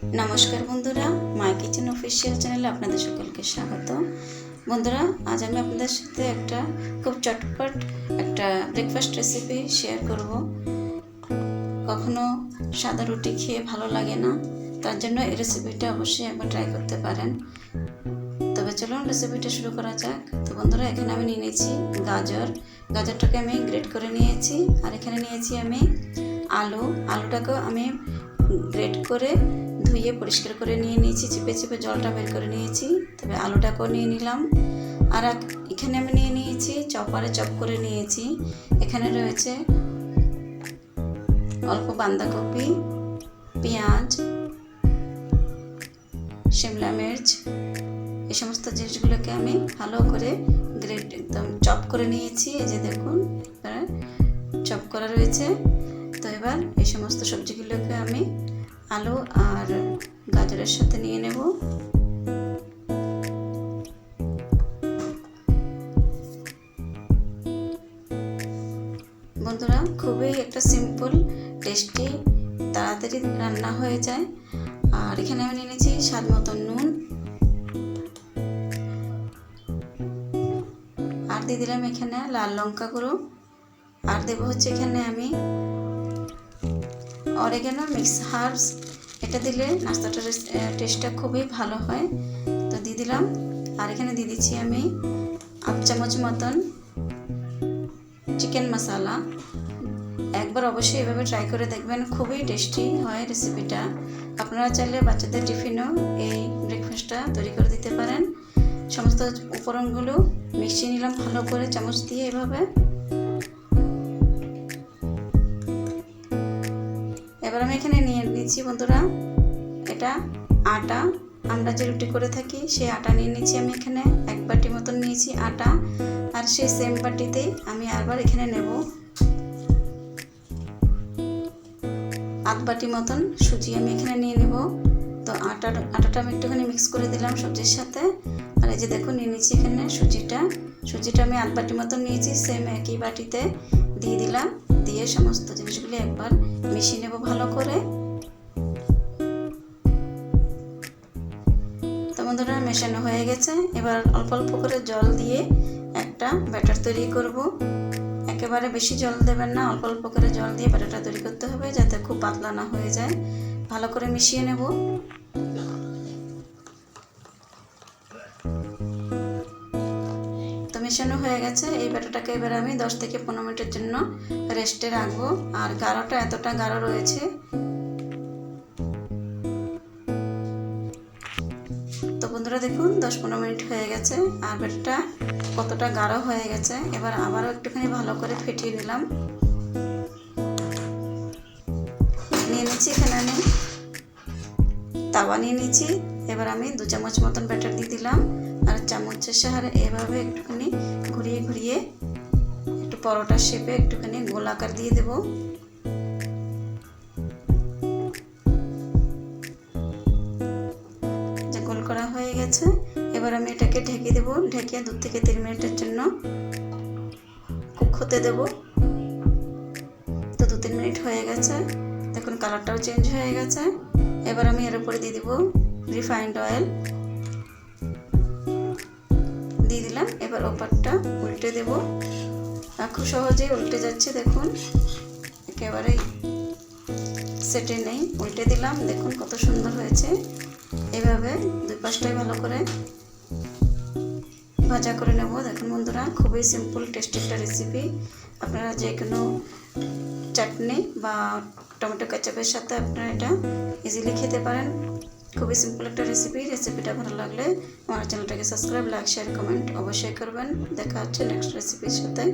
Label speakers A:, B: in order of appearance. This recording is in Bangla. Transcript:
A: নমস্কার বন্ধুরা মাই কিচেন অফিসিয়াল চ্যানেলে আপনাদের সকলকে স্বাগত। বন্ধুরা, আজ আমি আপনাদের সাথে একটা খুব চটপট একটা ব্রেকফাস্ট রেসিপি শেয়ার করব। কখনো সাদা রুটি খেয়ে ভালো লাগে না, তার জন্য এই রেসিপিটা অবশ্যই একবার ট্রাই করতে পারেন। তবে চলুন রেসিপিটা শুরু করা যাক। তো বন্ধুরা, এখানে আমি নিয়ে নিয়েছি গাজর। গাজরটাকে আমি গ্রেট করে নিয়েছি, আর এখানে নিয়েছি আমি আলু। আলুটাকেও আমি গ্রেট করে ধুয়ে পরিষ্কার করে নিয়ে নিয়েছি, চিপে চিপে জলটা বের করে নিয়েছি। তবে আলুটাকেও নিয়ে নিলাম। আর এখানে আমি নিয়ে নিয়েছি, চপারে চপ করে নিয়েছি। এখানে রয়েছে অল্প বাঁধাকপি, পেঁয়াজ, শিমলা মির্চ। এই সমস্ত জিনিসগুলোকে আমি ভালো করে গ্রেট একদম চপ করে নিয়েছি। এই যে দেখুন চপ করা রয়েছে। তো এবার এই সমস্ত সবজিগুলোকে আমি আলু আর গাজরের সাথে নিয়ে নেব। বন্ধুরা, খুবই একটা সিম্পল টেস্টি তাড়াতাড়ি রান্না হয়ে যায়। আর এখানে আমি নিয়ে নিয়েছি স্বাদ মতো নুন। আর দিয়ে দিলাম এখানে লাল লঙ্কা গুঁড়ো। আর দেবো হচ্ছে এখানে আমি অরেগানো মিক্স হার্বস এটা দিলে নাস্তাটার টেস্টটা খুবই ভালো হয়। তো দিয়ে দিলাম। আর এখানে দিয়ে দিচ্ছি আমি আধ চামচ মতন চিকেন মশলা একবার অবশ্যই এভাবে ট্রাই করে দেখবেন, খুবই টেস্টি হয় রেসিপিটা আপনারা চাইলে বাচ্চাদের টিফিনও এই ব্রেকফাস্টটা তৈরি করে দিতে পারেন। সমস্ত উপকরণগুলো মিশিয়ে নিলাম ভালো করে, চামচ দিয়ে এভাবে। এবার আমি এখানে নিয়ে নিচ্ছি বন্ধুরা। এটা আটা। আমরা যে রুটি করে থাকি, সেই আটা নিয়ে নিচ্ছি আমি এখানে। এক বাটি মতন নিয়েছি আটা। আর সেই সেম বাটিতেই আমি আবার এখানে নেব আধ বাটি মতন সুজি আমি এখানে নিয়ে নেব। তো আটা আটাটা আমি একটুখানি মিক্স করে দিলাম সবজির সাথে। আর এই যে দেখুন, নিয়ে নিচ্ছি এখানে সুজিটা। সুজিটা আমি আধ বাটি মতন নিয়েছি সেম একই বাটিতে দিয়ে দিলাম। দিয়ে সমস্ত জিনিসগুলি একবার মিশিয়ে নেব ভালো করে। তো বন্ধুরা, মেশানো হয়ে গেছে। এবার অল্প অল্প করে জল দিয়ে একটা ব্যাটার তৈরি করব। একেবারে বেশি জল দেবেন না, অল্প অল্প করে জল দিয়ে ব্যাটারটা তৈরি করতে হবে যাতে খুব পাতলা না হয়ে যায়। ভালো করে মিশিয়ে নেব। মেশানো হয়ে গেছে। এই ব্যাটারটাকে এবার আমি দশ থেকে পনেরো মিনিটের জন্য রেস্টে রাখব। আর গাঢ়টা এতটা গাঢ় রয়েছে। তো বন্ধুরা দেখুন, দশ পনেরো মিনিট হয়ে গেছে। আর ব্যাটারটা কতটা গাঢ় হয়ে গেছে। এবার আবারও একটুখানি ভালো করে ফেটিয়ে নিলাম। নিয়ে নিচ্ছি এখানে আমি তাওয়া নিয়ে নিচ্ছি। এবার আমি দু চামচ মতন ব্যাটার দিয়ে দিলাম। চামচের সাহায্যে এভাবে একটুখানি ঘুরিয়ে ঘুরিয়ে একটু পরোটা শেপে একটুখানি গোলাকার দিয়ে দেব। গোল করা হয়ে গেছে, এবার আমি এটাকে ঢেকে দেব, ঢেকে দু থেকে তিন মিনিটের জন্য কুক হতে দেব। তো দু তিন মিনিট হয়ে গেছে, দেখুন কালারটাও চেঞ্জ হয়ে গেছে। এবার আমি এর উপরে দিয়ে দিব রিফাইন্ড অয়েল দিয়ে দিলাম। এবার ওপারটা উল্টে দেব। খুব সহজেই উল্টে যাচ্ছে, দেখুন। একেবারেই সেটে নেই। উল্টে দিলাম, দেখুন কত সুন্দর হয়েছে। এভাবে দুই পাশটাই ভালো করে ভাজা করে নেব। দেখুন বন্ধুরা, খুবই সিম্পল টেস্টি একটা রেসিপি আপনারা যে কোনো চাটনি বা টমেটো কেচাপের সাথে আপনারা এটা ইজিলি খেতে পারেন। খুবই সিম্পল একটা রেসিপি রেসিপিটা ভালো লাগলে আমার চ্যানেলটাকে সাবস্ক্রাইব লাইক শেয়ার কমেন্ট অবশ্যই করবেন। দেখা হচ্ছে নেক্সট রেসিপির সাথে।